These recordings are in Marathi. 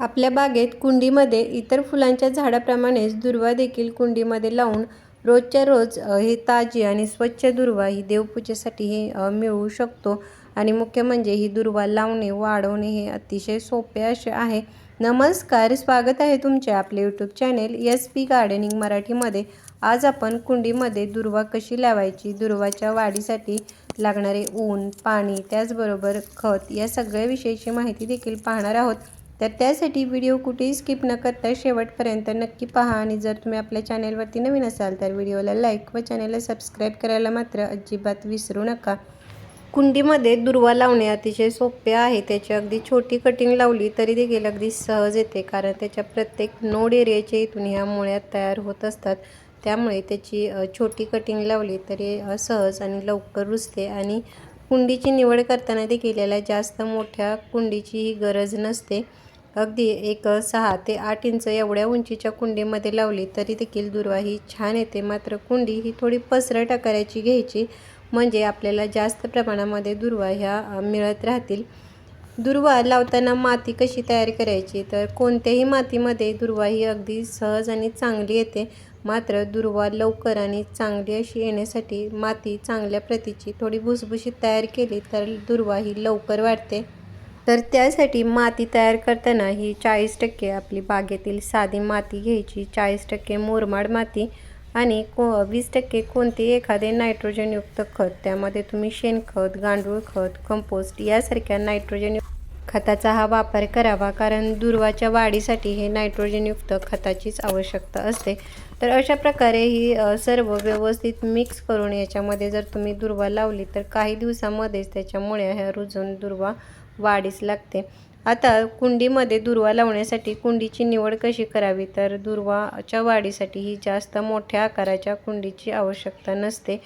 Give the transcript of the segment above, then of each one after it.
आपल्या बागेत कुंडीमध्ये इतर फुलांच्या झाडाप्रमाणेच दुर्वा देखील कुंडीमध्ये लावून रोजच्या रोज हे ताजी आणि स्वच्छ दुर्वा ही देवपूजेसाठी हे मिळवू शकतो. आणि मुख्य म्हणजे ही दुर्वा लावणे वाढवणे हे अतिशय सोपे असे आहे. नमस्कार स्वागत आहे तुमचे आपले YouTube channel S P gardening मराठीमध्ये. आज आपण कुंडीमध्ये दुर्वा कशी लावायची दुर्वाच्या वाढीसाठी लागणारे ऊन पाणी त्याचबरोबर खत या सगळ्याविषयीची माहिती देखील पाहणार आहोत. तर त्यासाठी व्हिडिओ कुठेही स्किप न करता शेवटपर्यंत नक्की पहा आणि जर तुम्ही आपल्या चॅनेलवरती नवीन असाल तर व्हिडिओला लाईक व चॅनेलला सबस्क्राईब करायला मात्र अजिबात विसरू नका. कुंडीमध्ये दुर्वा लावणे अतिशय सोपे आहे. त्याची अगदी छोटी कटिंग लावली तरी देखील अगदी सहज येते कारण त्याच्या प्रत्येक नोड एरियाच्या इथून ह्या मुळ्यात तयार होत असतात. त्यामुळे त्याची छोटी कटिंग लावली तरी सहज आणि लवकर रुजते आणि कुंडीची निवड करताना देखील याला जास्त मोठ्या कुंडीचीही गरज नसते. अगदी एक सहा ते आठ इंच एवढ्या उंचीच्या कुंडीमध्ये लावली तरी देखील दुर्वा ही छान येते. मात्र कुंडी ही थोडी पसरट आकाराची घ्यायची म्हणजे आपल्याला जास्त प्रमाणामध्ये दुर्वा ह्या मिळत राहतील. दुर्वा लावताना माती कशी तयार करायची? तर कोणत्याही मातीमध्ये दुर्वा ही अगदी सहज आणि चांगली येते. मात्र दुर्वा लवकर आणि चांगली अशी येण्यासाठी माती चांगल्या प्रतीची थोडी भुसभुशीत तयार केली तर दुर्वा ही लवकर वाढते. तर त्यासाठी माती तयार करताना ही चाळीस टक्के आपली बागेतील साधी माती घ्यायची. चाळीस टक्के मुरमाड माती आणि को वीस टक्के कोणते एखादे नायट्रोजनयुक्त खत. त्यामध्ये तुम्ही शेणखत गांडूळ खत कंपोस्ट यासारख्या नायट्रोजन खताचा हा वापर करावा कारण दुर्वाच्या वाढीसाठी हे नायट्रोजनयुक्त खताचीच आवश्यकता असते. तर अशा प्रकारे ही सर्व व्यवस्थित मिक्स करून याच्यामध्ये जर तुम्ही दुर्वा लावली तर काही दिवसामध्येच त्याच्यामुळे ह्या रुजून दुर्वा वाढीस लागते. आता कुंडीमध्ये दुर्वा लावण्यासाठी कुंडीची निवड कशी करावी? तर दुर्वाच्या वाढीसाठी ही जास्त मोठ्या आकाराच्या कुंडीची आवश्यकता नसते.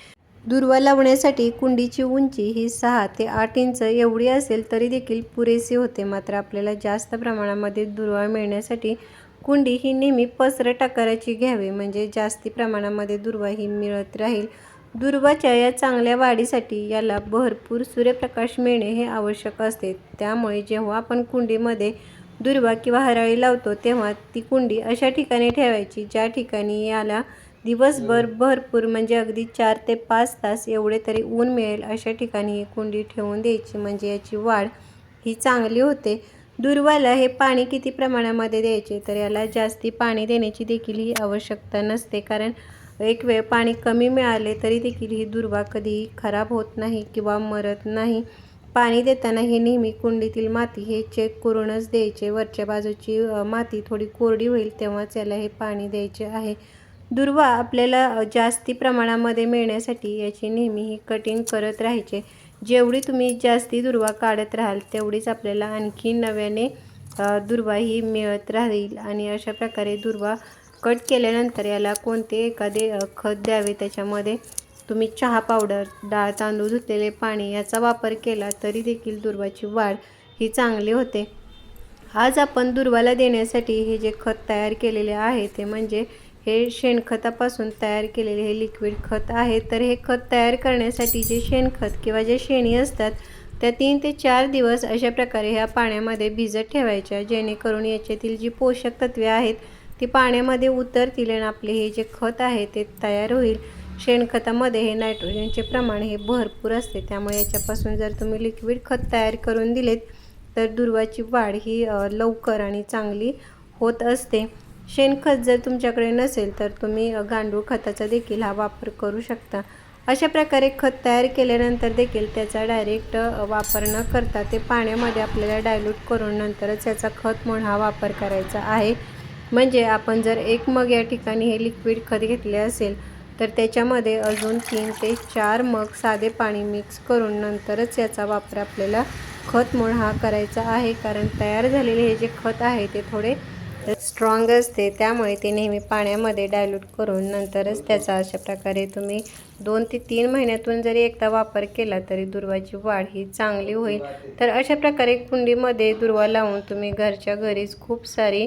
दुर्वा लावण्यासाठी कुंडीची उंची ही सहा ते आठ इंच एवढी असेल तरी देखील पुरेशी होते. मात्र आपल्याला जास्त प्रमाणामध्ये दुर्वा मिळण्यासाठी कुंडी ही नेहमी पसरट आकाराची घ्यावी. म्हणजे जास्ती प्रमाणामध्ये दुर्वा ही मिळत राहील. दुर्वाच्या या चांगल्या वाढीसाठी याला भरपूर सूर्यप्रकाश मिळणे हे आवश्यक असते. त्यामुळे जेव्हा आपण कुंडीमध्ये दुर्वा किंवा हराळी लावतो तेव्हा ती कुंडी अशा ठिकाणी ठेवायची ज्या ठिकाणी याला दिवसभर भरपूर म्हणजे अगदी चार ते पाच तास एवढे तरी ऊन मिळेल अशा ठिकाणी ही कुंडी ठेवून द्यायची. म्हणजे याची वाढ ही चांगली होते. दुर्वाला हे पाणी किती प्रमाणामध्ये द्यायचे? तर याला जास्ती पाणी देण्याची देखील ही आवश्यकता नसते. कारण एक वेळ पाणी कमी मिळाले तरी देखील ही दुर्वा कधीही खराब होत नाही किंवा मरत नाही. पाणी देताना हे नेहमी कुंडीतील माती हे चेक करूनच द्यायचे. वरच्या बाजूची माती थोडी कोरडी होईल तेव्हाच याला हे पाणी द्यायचे आहे. दुर्वा आपल्याला जास्ती प्रमाणामध्ये मिळण्यासाठी याची नेहमी ही कटिंग करत राहायचे. जेवढी तुम्ही जास्ती दुर्वा काढत राहाल तेवढीच आपल्याला आणखी नव्याने दुर्वा ही मिळत राहील. आणि अशा प्रकारे दुर्वा कट केल्यानंतर याला कोणते एखादे खत द्यावे? त्याच्यामध्ये तुम्ही चहा पावडर डाळ तांदूळ धुतलेले पाणी याचा वापर केला तरी देखील दुर्वाची वाढ ही चांगली होते. आज आपण दुर्वाला देण्यासाठी हे जे खत तयार केलेले आहे ते म्हणजे हे शेणखतापासून तयार केलेले हे लिक्विड खत आहे. तर हे खत तयार करण्यासाठी जे शेणखत किंवा जे शेणी असतात त्या तीन ते चार दिवस अशा प्रकारे ह्या पाण्यामध्ये भिजत ठेवायच्या जेणेकरून याच्यातील जी पोषक तत्वे आहेत ती पाण्यामध्ये उतरतील आणि आपले हे जे खत आहे ते तयार होईल. शेणखतामध्ये हे नायट्रोजनचे प्रमाण हे भरपूर असते. त्यामुळे याच्यापासून जर तुम्ही लिक्विड खत तयार करून दिलेत तर दुर्वाची वाढ ही लवकर आणि चांगली होत असते. शेणखत जर तुमच्याकडे नसेल तर तुम्ही गांडूळ खताचा देखील हा वापर करू शकता. अशा प्रकारे खत तयार केल्यानंतर देखील त्याचा डायरेक्ट वापर न करता ते पाण्यामध्ये आपल्याला डायल्यूट करून नंतरच याचा खत म्हणून हा वापर करायचा आहे. म्हणजे आपण जर एक मग या ठिकाणी हे लिक्विड खत घेतले असेल तर त्याच्यामध्ये अजून तीन ते चार मग साधे पाणी मिक्स करून नंतरच याचा वापर आपल्याला खत म्हणून हा करायचा आहे. कारण तयार झालेले हे जे खत आहे ते थोडे स्ट्रॉंग असते. त्यामुळे ते नेहमी पाण्यामध्ये डायल्यूट करून नंतरच त्याचा अशा प्रकारे तुम्ही दोन ते तीन महिन्यातून जरी एकदा वापर केला तरी दुर्वाची वाढ ही चांगली होईल. तर अशा प्रकारे कुंडीमध्ये दुर्वा लावून तुम्ही घरच्या घरीच खूप सारी